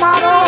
tomorrow.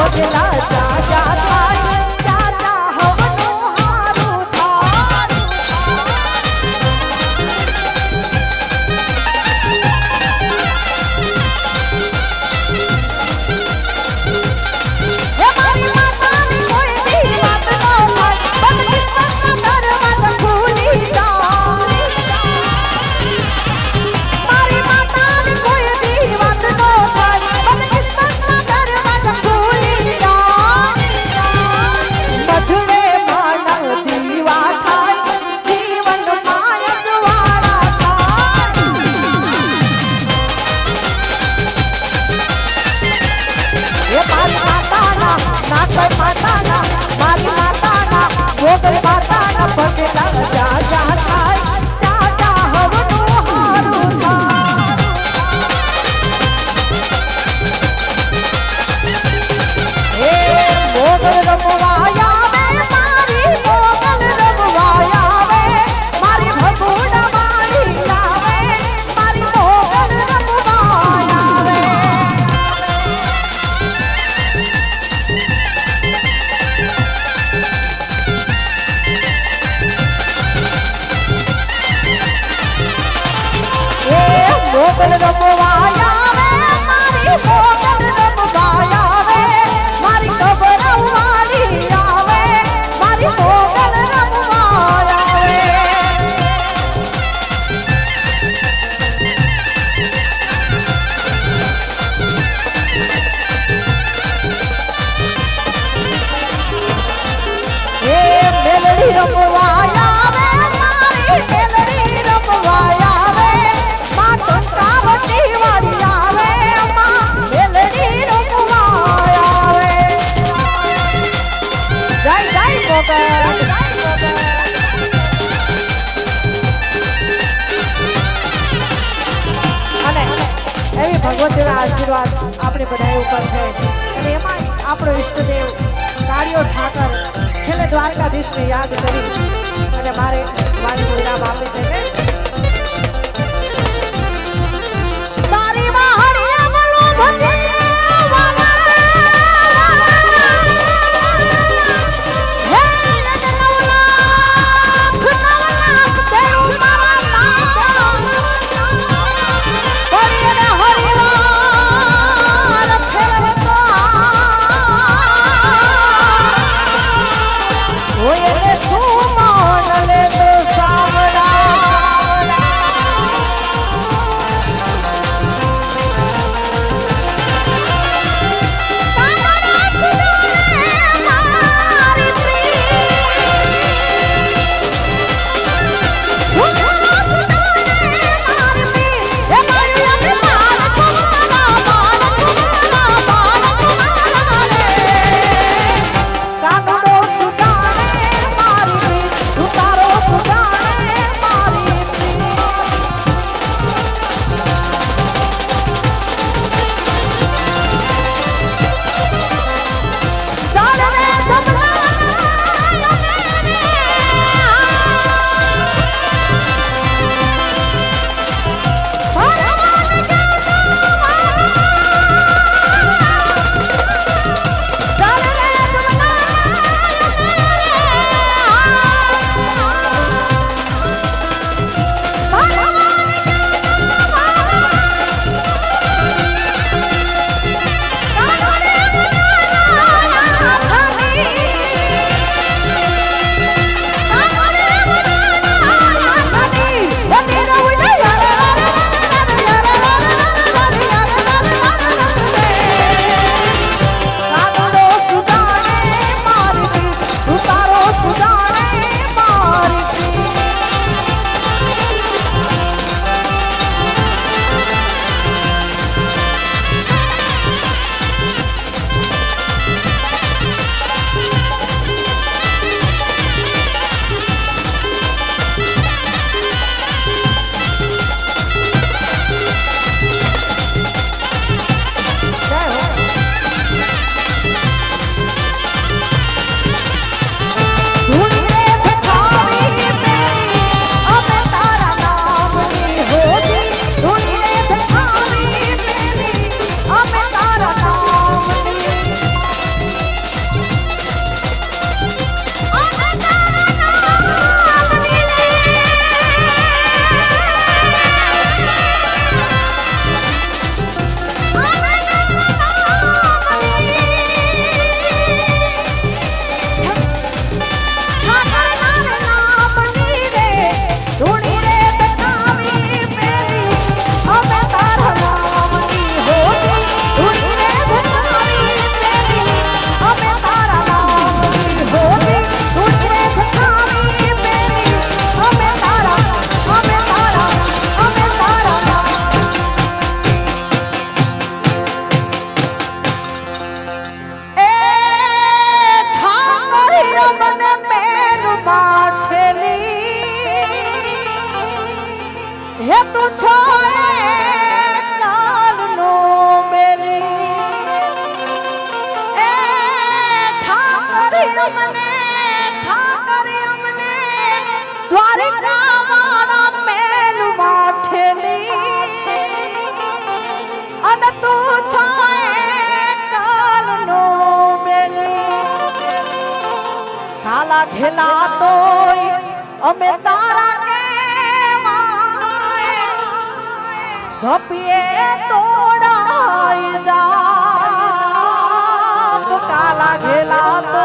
ભજલા સાજા બધા ઉપર છે. અને એમાં આપણો ઈષ્ટદેવ કાળિયો ઠાકર, છેલ્લે દ્વારકાધીશને યાદ કરી અને મારે મારું નામ આપી છે અમને, ઠાકર અમને દ્વારકા વાળા મેલ માઠેલી અન તું છાએ કાલ નો મેલી. કાલા ઘેલા તોય અમે તારા કેવા જપીએ તોડાઈ જા. કાલા ઘેલા તો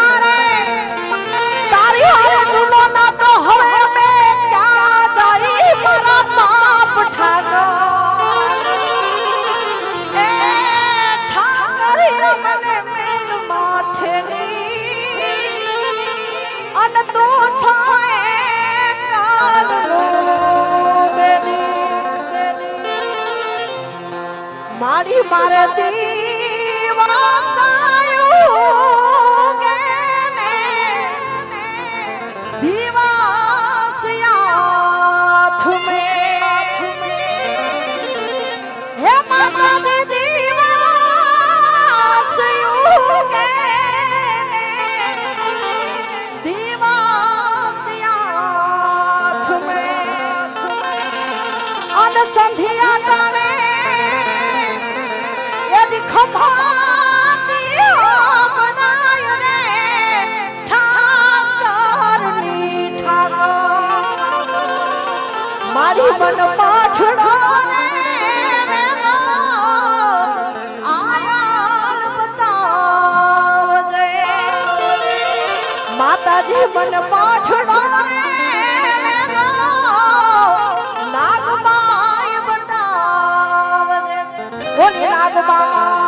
મારી મારે મન પાઠડો માતાજી મન પાઠડો નાગબાઈ બતાવજે. કોની નાગબાઈ